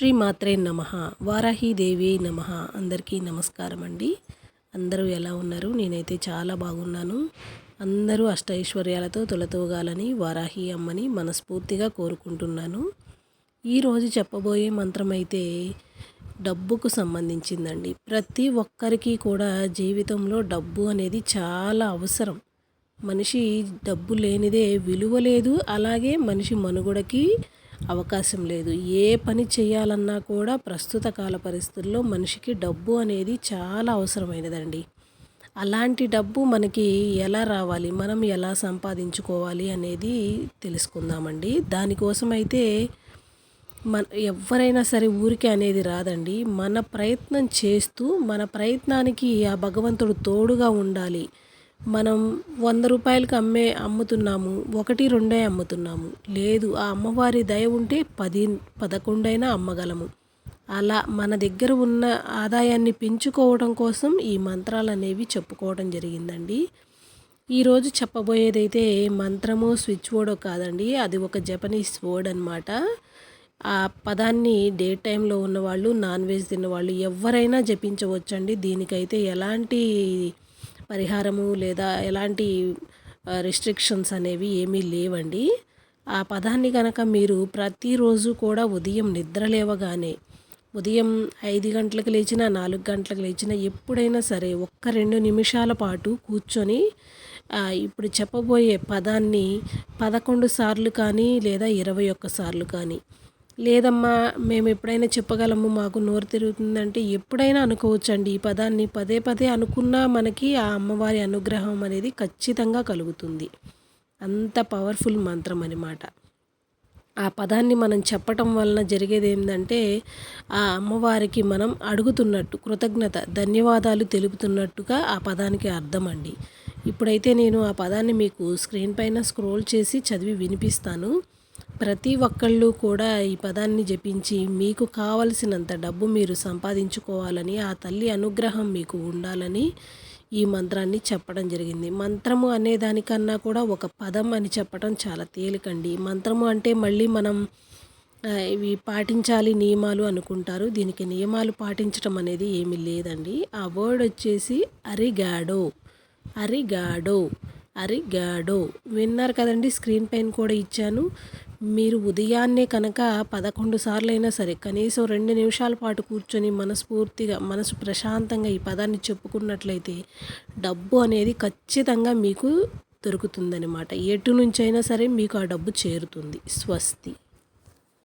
శ్రీ మాత్రే నమ. వారాహీదేవి నమ. అందరికీ నమస్కారం అండి. అందరూ ఎలా ఉన్నారు? నేనైతే చాలా బాగున్నాను. అందరూ అష్టైశ్వర్యాలతో తొలతోగాలని వారాహి అమ్మని మనస్ఫూర్తిగా కోరుకుంటున్నాను. ఈరోజు చెప్పబోయే మంత్రం అయితే డబ్బుకు సంబంధించిందండి. ప్రతి ఒక్కరికి కూడా జీవితంలో డబ్బు అనేది చాలా అవసరం. మనిషి డబ్బు లేనిదే విలువ లేదు. అలాగే మనిషి మనుగడకి అవకాశం లేదు. ఏ పని చేయాలన్నా కూడా ప్రస్తుత కాల పరిస్థితుల్లో మనిషికి డబ్బు అనేది చాలా అవసరమైనదండి. అలాంటి డబ్బు మనకి ఎలా రావాలి? మనం ఎలా సంపాదించుకోవాలి అనేది తెలుసుకుందామండి. దానికోసం అయితే మన ఎవరైనా సరే ఊరికే అనేది రాదండి. మన ప్రయత్నం చేస్తూ మన ప్రయత్నానికి ఆ భగవంతుడు తోడుగా ఉండాలి. మనం వంద రూపాయలకి అమ్మే అమ్ముతున్నాము ఒకటి రెండే అమ్ముతున్నాము. లేదు ఆ అమ్మవారి దయ ఉంటే పది పదకొండైనా అమ్మగలము. అలా మన దగ్గర ఉన్న ఆదాయాన్ని పెంచుకోవడం కోసం ఈ మంత్రాలు అనేవి చెప్పుకోవడం జరిగిందండి. ఈరోజు చెప్పబోయేదైతే మంత్రము స్విచ్ బోర్డో కాదండి అది ఒక జపనీస్ వర్డ్ అనమాట ఆ పదాన్ని డే టైంలో ఉన్నవాళ్ళు నాన్ వెజ్ తిన్నవాళ్ళు ఎవరైనా జపించవచ్చండి. దీనికైతే ఎలాంటి పరిహారము లేదా ఎలాంటి రిస్ట్రిక్షన్స్ అనేవి ఏమీ లేవండి. ఆ పదాన్ని కనుక మీరు ప్రతిరోజు కూడా ఉదయం నిద్ర లేవగానే ఉదయం ఐదు గంటలకు లేచినా నాలుగు గంటలకు లేచినా ఎప్పుడైనా సరే ఒక్క రెండు నిమిషాల పాటు కూర్చొని ఇప్పుడు చెప్పబోయే పదాన్ని పదకొండు సార్లు కానీ లేదా ఇరవై ఒక్క సార్లు కానీ లేదమ్మా మేము ఎప్పుడైనా చెప్పగలము మాకు నోరు తిరుగుతుందంటే ఎప్పుడైనా అనుకోవచ్చండి. ఈ పదాన్ని పదే పదే అనుకున్నా మనకి ఆ అమ్మవారి అనుగ్రహం అనేది ఖచ్చితంగా కలుగుతుంది. అంత పవర్ఫుల్ మంత్రం అనమాట ఆ పదాన్ని మనం చెప్పటం వలన జరిగేది ఏంటంటే ఆ అమ్మవారికి మనం అడుగుతున్నట్టు కృతజ్ఞత ధన్యవాదాలు తెలుపుతున్నట్టుగా ఆ పదానికి అర్థం అండి. ఇప్పుడైతే నేను ఆ పదాన్ని మీకు స్క్రీన్ పైన స్క్రోల్ చేసి చదివి వినిపిస్తాను. ప్రతి ఒక్కళ్ళు కూడా ఈ పదాన్ని జపించి మీకు కావలసినంత డబ్బు మీరు సంపాదించుకోవాలని ఆ తల్లి అనుగ్రహం మీకు ఉండాలని ఈ మంత్రాన్ని చెప్పడం జరిగింది. మంత్రము అనే దానికన్నా కూడా ఒక పదం అని చెప్పడం చాలా తేలికండి. మంత్రము అంటే మళ్ళీ మనం ఇవి పాటించాలి నియమాలు అనుకుంటారు. దీనికి నియమాలు పాటించడం అనేది ఏమీ లేదండి. ఆ వర్డ్ వచ్చేసి అరిగాడో అరిగాడో అరిగాడో. విన్నారు కదండి స్క్రీన్ పైన కూడా ఇచ్చాను. మీరు ఉదయాన్నే కనుక పదకొండు సార్లు అయినా సరే కనీసం రెండు నిమిషాల పాటు కూర్చొని మనస్ఫూర్తిగా మనసు ప్రశాంతంగా ఈ పదాన్ని చెప్పుకున్నట్లయితే డబ్బు అనేది ఖచ్చితంగా మీకు దొరుకుతుందనమాట ఎటు నుంచైనా సరే మీకు ఆ డబ్బు చేరుతుంది. స్వస్తి.